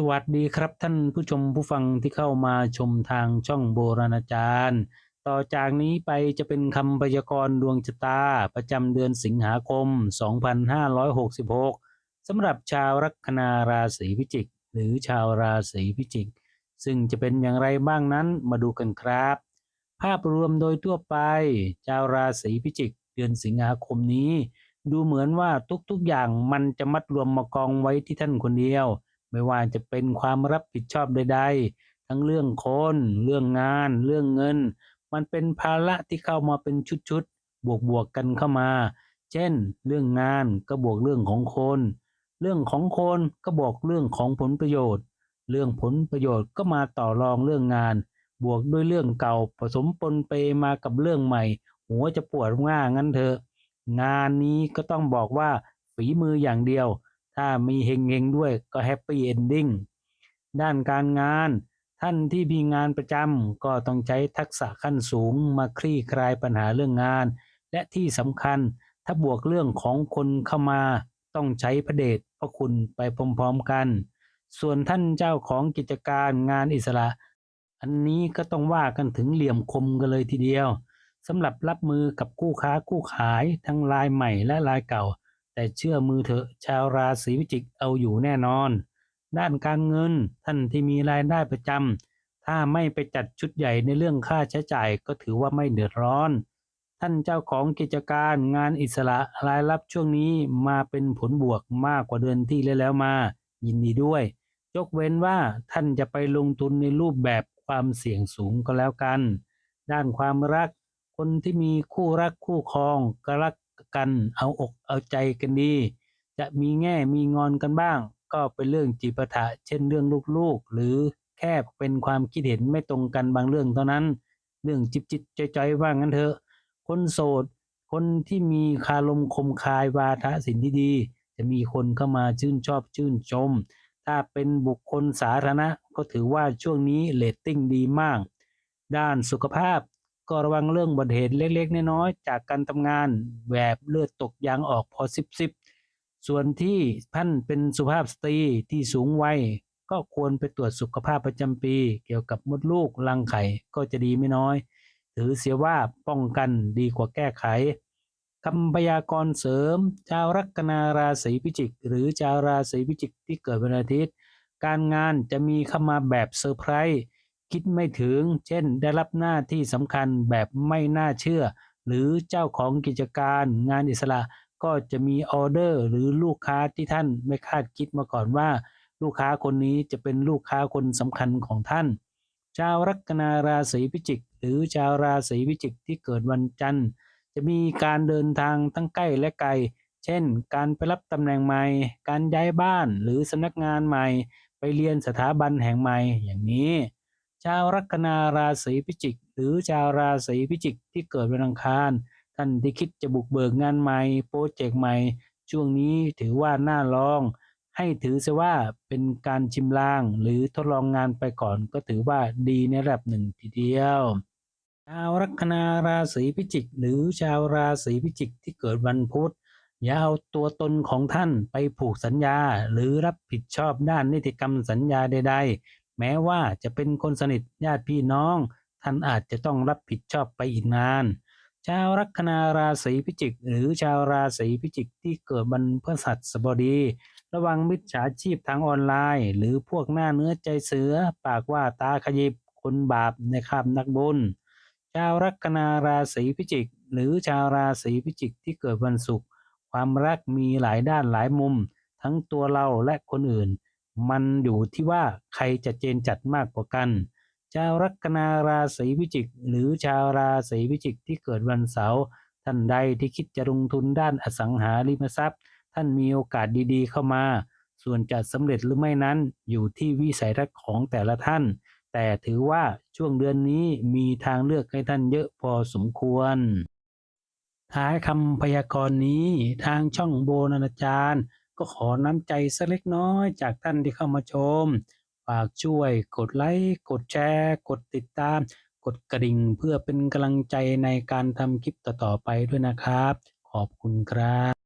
สวัสดีครับท่านผู้ชมผู้ฟังที่เข้ามาชมทางช่องโบราณอาจารย์ ต่อจากนี้ไปจะเป็นคำพยากรณ์ดวงชะตา ประจำเดือนสิงหาคม 2566สำหรับชาวลัคนาราศีพิจิก หรือชาวราศีพิจิก ซึ่งจะเป็นอย่างไรบ้างนั้นมาดูกันครับ ภาพรวมโดยทั่วไป ชาวราศีพิจิก เดือนสิงหาคมนี้ ดูเหมือนว่าทุกๆอย่างมันจะมัดรวมมากองไว้ที่ท่านคนเดียว ไม่ว่าจะเป็นความรับผิดชอบใด ๆ ทั้งเรื่องคน เรื่องงาน เรื่องเงิน มันเป็นภาระที่เข้ามาเป็นชุดๆ บวกๆกันเข้ามา เช่น เรื่องงานก็บวกเรื่องของคน เรื่องของคนก็บวกเรื่องของผลประโยชน์ เรื่องผลประโยชน์ก็มาต่อรองเรื่องงาน บวกด้วยเรื่องเก่าผสมปนเปมากับเรื่องใหม่ หัวจะปวดง่างั้นเถอะ งานนี้ก็ต้องบอกว่าฝีมืออย่างเดียว ถ้ามีเฮงเงๆด้วยก็แฮปปี้เอนดิ้งด้านการงานท่านที่มีงานประจำก็ต้องใช้ทักษะขั้นสูงมาคลี่คลายปัญหาเรื่องงาน และที่สำคัญถ้าบวกเรื่องของคนเข้ามาต้องใช้พระเดชพระคุณไปพร้อมๆกัน ส่วนท่านเจ้าของกิจการงานอิสระ อันนี้ก็ต้องว่ากันถึงเหลี่ยมคมกันเลยทีเดียวสำหรับรับมือกับคู่ค้าคู่ขายทั้งรายใหม่และรายเก่า แต่เชื่อมือเถอะชาวราศีพิจิกเอาอยู่แน่นอน ด้านการเงินท่านที่มีรายได้ประจำถ้าไม่ไปจัดชุดใหญ่ในเรื่องค่าใช้จ่ายก็ถือว่าไม่เดือดร้อน ท่านเจ้าของกิจการงานอิสระรายรับช่วงนี้มาเป็นผลบวกมากกว่าเดือนที่แล้วมา ยินดีด้วย ยกเว้นว่าท่านจะไปลงทุนในรูปแบบความเสี่ยงสูงก็แล้วกัน ด้านความรักคนที่มีคู่รักคู่ครองกรัก กัน เอาอกเอาใจกันดี จะมีแง่มีงอนกันบ้าง ก็เป็นเรื่องจิปาถะเช่นเรื่องลูกๆ หรือแค่เป็นความคิดเห็นไม่ตรงกันบางเรื่องเท่านั้น เรื่องจิบจิตใจอยๆว่างั้นเถอะ คนโสด คนที่มีคารมคมคายวาทศิลป์ที่ดี จะมีคนเข้ามาชื่นชอบชื่นชม ถ้าเป็นบุคคลสาธารณะก็ถือว่าช่วงนี้เรตติ้งดีมาก ด้านสุขภาพ ก็ระวังเรื่องบัติเหตุเล็กๆ น้อยๆ จากการทำงานแบบเลือดตกยางออกพอสิบสิบส่วนที่ท่านเป็นสุภาพสตรีที่สูงวัยก็ควรไปตรวจสุขภาพประจำปี เกี่ยวกับมดลูกรังไข่ก็จะดีไม่น้อย ถือเสียว่าป้องกันดีกว่าแก้ไขคำพยากรณ์เสริม ชาวลัคนาราศีพิจิก หรือชาวราศีพิจิกที่เกิดวันอาทิตย์ การงานจะมีเข้ามาแบบเซอร์ไพรส์ คิดไม่ถึง เช่น ได้รับหน้าที่สำคัญแบบไม่น่าเชื่อ หรือเจ้าของกิจการงานอิสระก็จะมีออเดอร์หรือลูกค้าที่ท่านไม่คาดคิดมาก่อนว่า ลูกค้าคนนี้จะเป็นลูกค้าคนสำคัญของท่าน ชาวลัคนาราศีพิจิก หรือชาวราศีพิจิกที่เกิดวันจันทร์ จะมีการเดินทางทั้งใกล้และไกล เช่น การไปรับตำแหน่งใหม่ การย้ายบ้านหรือสำนักงานใหม่ ไปเรียนสถาบันแห่งใหม่อย่างนี้ ชาวลัคนาราศีพิจิก หรือชาวราศีพิจิกที่เกิดวันอังคาร ท่านที่คิดจะบุกเบิกงานใหม่โปรเจกต์ใหม่ ช่วงนี้ถือว่าน่าลอง ให้ถือซะว่าเป็นการชิมลาง หรือทดลองงานไปก่อนก็ถือว่าดีในระดับหนึ่งทีเดียวชาวลัคนาราศีพิจิก หรือชาวราศีพิจิกที่เกิดวันพุธอย่าเอาตัวตนของท่านไปผูกสัญญา หรือรับผิดชอบด้านนิติกรรมสัญญาใด ๆ แม้ว่าจะเป็นคนสนิทญาติพี่น้อง ท่านอาจจะต้องรับผิดชอบไปอีกนาน ชาวลัคนาราศีพิจิก หรือชาวราศีพิจิกที่เกิดวันพฤหัสบดี ระวังมิจฉาชีพทางออนไลน์ หรือพวกหน้าเนื้อใจเสือ ปากว่าตาขยิบคนบาปในคาบนักบุญ ชาวลัคนาราศีพิจิก หรือชาวราศีพิจิกที่เกิดวันศุกร์ความรักมีหลายด้านหลายมุม ทั้งตัวเราและคนอื่น มันอยู่ที่ว่าใครจะเจนจัดมากกว่ากัน ชาวลัคนาราศีพิจิก หรือชาวราศีพิจิกที่เกิดวันเสาร์ท่านใดที่คิดจะลงทุนด้านอสังหาริมทรัพย์ ท่านมีโอกาสดีๆ เข้ามา ส่วนจะสำเร็จหรือไม่นั้นอยู่ที่วิสัยทัศน์ของแต่ละท่าน แต่ถือว่าช่วงเดือนนี้มีทางเลือกให้ท่านเยอะพอสมควร ท้ายคำพยากรณ์นี้ทางช่องโบนานาจารย์ ก็ขอน้ำใจสักเล็กน้อยจากท่านที่เข้ามาชม ฝากช่วยกดไลค์กดแชร์ กดติดตาม กดกระดิ่งเพื่อเป็นกำลังใจในการทำคลิปต่อๆไปด้วยนะครับ ขอบคุณครับ